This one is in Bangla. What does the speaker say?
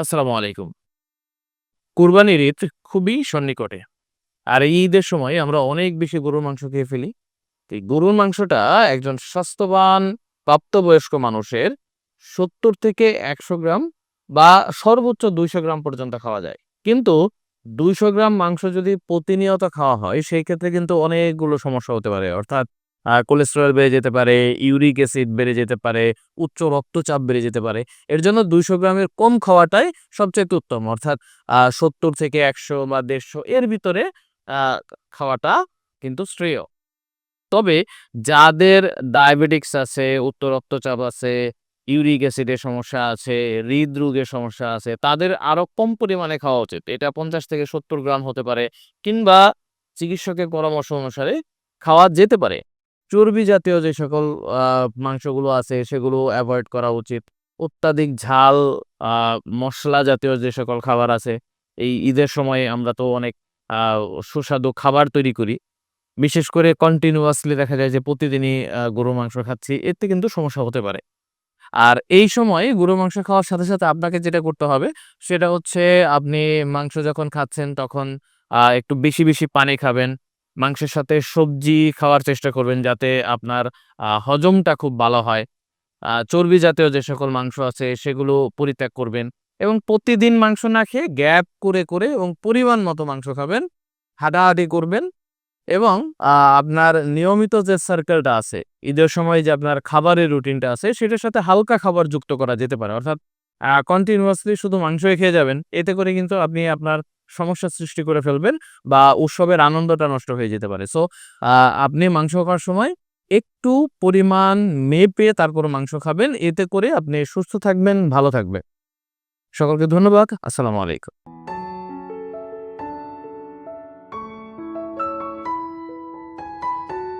আসসালামু আলাইকুম। কুরবানির ঈদ খুবই সন্নিকটে। আর এই ঈদের সময় আমরা অনেক বেশি গরুর মাংস খেয়ে ফেলি। এই গরুর মাংসটা একজন স্বাস্থ্যবান, প্রাপ্তবয়স্ক মানুষের সত্তর থেকে একশো গ্রাম বা সর্বোচ্চ দুইশো গ্রাম পর্যন্ত খাওয়া যায়। কিন্তু দুইশো গ্রাম মাংস যদি প্রতিনিয়ত খাওয়া হয়, সেই ক্ষেত্রে কিন্তু অনেকগুলো সমস্যা হতে পারে। অর্থাৎ কোলেস্টেরল বেড়ে যেতে পারে ইউরিক অ্যাসিড বেড়ে যেতে পারে, উচ্চ রক্তচাপ বেড়ে যেতে পারে। এর জন্য দুইশো গ্রামের কম খাওয়াটাই সবচেয়ে উত্তম। অর্থাৎ সত্তর থেকে একশো বা দেড়শো এর ভিতরে খাওয়াটা কিন্তু শ্রেয়। তবে যাদের ডায়াবেটিক্স আছে, উচ্চ রক্তচাপ আছে ইউরিক অ্যাসিডের সমস্যা আছে, হৃদরোগের সমস্যা আছে, তাদের আরও কম পরিমাণে খাওয়া উচিত। এটা পঞ্চাশ থেকে সত্তর গ্রাম হতে পারে, কিংবা চিকিৎসকের পরামর্শ অনুসারে খাওয়া যেতে পারে। চর্বি জাতীয় যে সকল মাংসগুলো আছে সেগুলো অ্যাভয়েড করা উচিত। অত্যাধিক ঝাল মশলা জাতীয় যে সকল খাবার আছে, এই ঈদের সময়ে আমরা তো অনেক সুস্বাদু খাবার তৈরি করি। বিশেষ করে কন্টিনিউয়াসলি দেখা যায় যে প্রতিদিনই গরুর মাংস খাচ্ছি, এতে কিন্তু সমস্যা হতে পারে। আর এই সময় গরুর মাংস খাওয়ার সাথে সাথে আপনাকে যেটা করতে হবে, সেটা হচ্ছে আপনি মাংস যখন খাচ্ছেন তখন একটু বেশি বেশি পানি খাবেন। মাংসের সাথে সবজি খাওয়ার চেষ্টা করবেন যাতে আপনার হজমটা খুব ভালো হয়। চর্বি জাতীয় যে সকল মাংস আছে সেগুলো পরিত্যাগ করবেন এবং প্রতিদিন মাংস না খেয়ে গ্যাপ করে করে এবং পরিমাণ মতো মাংস খাবেন হাঁটাহাঁটি করবেন এবং আপনার নিয়মিত যে সার্কেলটা আছে, ঈদের সময় যে আপনার খাবারের রুটিনটা আছে সেটার সাথে হালকা খাবার যুক্ত করা যেতে পারে। অর্থাৎ কন্টিনিউয়াসলি শুধু মাংসই খেয়ে যাবেন, এতে করে কিন্তু আপনি আপনার সমস্যার সৃষ্টি করে ফেলবেন বা উৎসবের আনন্দটা নষ্ট হয়ে যেতে পারে। সো আপনি মাংস খাওয়ার সময় একটু পরিমাণ মেপে তারপর মাংস খাবেন। এতে করে আপনি সুস্থ থাকবেন, ভালো থাকবেন। সকলকে ধন্যবাদ। আসসালামু আলাইকুম।